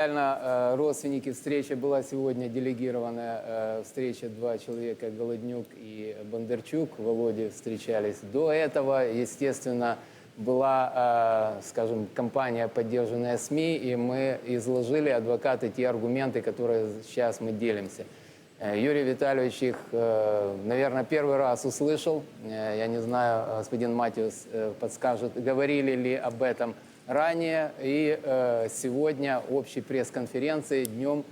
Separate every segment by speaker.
Speaker 1: Реально, э, родственники встреча была сегодня делегированная э, встреча два человека, Голоднюк и Бондарчук, Володе встречались. До этого, естественно, была, э, скажем, кампания, поддержанная СМИ, и мы изложили адвокаты те аргументы, которые сейчас мы делимся. Юрий Витальевич их, наверное, первый раз услышал. Я не знаю, господин Матиус подскажет, говорили ли об этом ранее. И э, сегодня общей пресс-конференции днем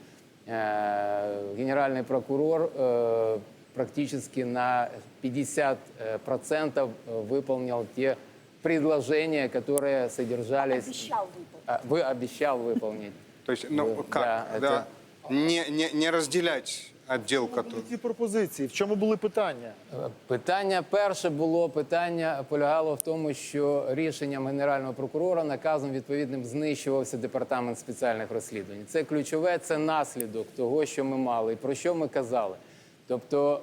Speaker 1: э, генеральный прокурор э, практически на 50% выполнил те предложения, которые содержались...
Speaker 2: Обещал выполнить.
Speaker 1: А, Вы обещал выполнить.
Speaker 3: То есть, ну как, да, не, не, не разделять отдел, который...
Speaker 4: Ці пропозиції. В чому були питання?
Speaker 1: Питання перше було питання полягало в тому, що рішенням генерального прокурора наказом відповідним знищувався департамент спеціальних розслідувань. Це ключове, це наслідок того, що ми мали, і про що ми казали. Тобто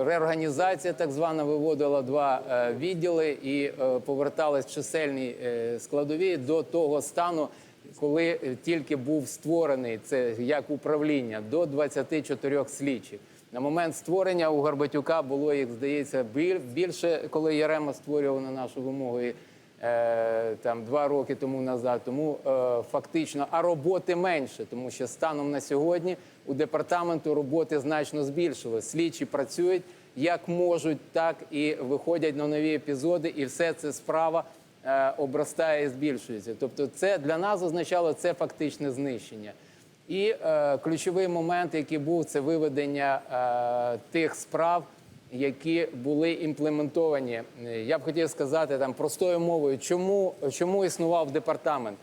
Speaker 1: е, реорганізація так звана виводила два е, відділи і е, повертались чисельні складові до того стану, коли е, тільки був створений це як управління до 24 слідчих. На момент створення у Горбатюка було їх, здається, більше, коли Ярема створював на нашу вимогу і, е, там два роки тому назад. Тому е, фактично, а роботи менше, тому що станом на сьогодні у департаменту роботи значно збільшилось. Слідчі працюють як можуть, так і виходять на нові епізоди, і все це справа обростає і збільшується. Тобто, це для нас означало це фактичне знищення. І е, ключовий момент, який був, це виведення е, тих справ, які були імплементовані. Е, Я б хотів сказати там простою мовою, чому, чому існував департамент.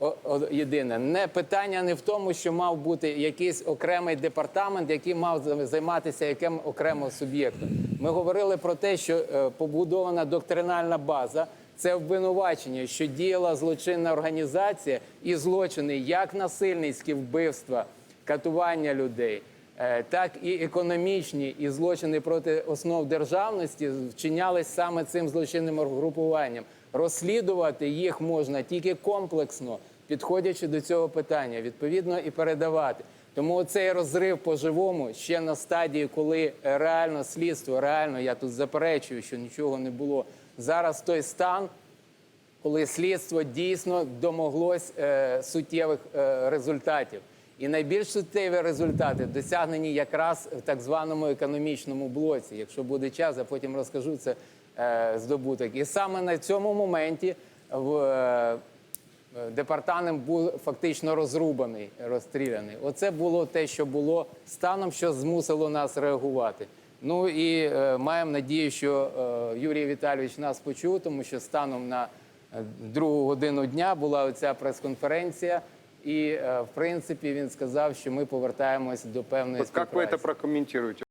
Speaker 1: О, о, єдине, не питання не в тому, що мав бути якийсь окремий департамент, який мав займатися яким окремим суб'єктом. Ми говорили про те, що е, побудована доктринальна база. Це обвинувачення, що діяла злочинна організація і злочини як насильницькі вбивства, катування людей, е, так і економічні і злочини проти основ державності вчинялись саме цим злочинним групуванням. Розслідувати їх можна тільки комплексно, підходячи до цього питання, відповідно і передавати. Тому цей розрив по-живому ще на стадії, коли е, реально слідство, реально я тут заперечую, що нічого не було. Зараз той стан, коли слідство дійсно домоглось е, суттєвих е, результатів. І найбільш суттєві результати досягнені якраз в так званому економічному блоці. Якщо буде час, я потім розкажу це е, здобуток. І саме на цьому моменті в е, департамент був фактично розрубаний, розстріляний. Оце було те, що було станом, що змусило нас реагувати. Ну і е, маємо надію, що е, Юрій Віталійович нас почув, тому що станом на е, другу годину дня була оця прес-конференція. І, е, в принципі, він сказав, що ми повертаємось до певної
Speaker 3: Вот как вы это
Speaker 1: співпраці.
Speaker 3: прокомментируете?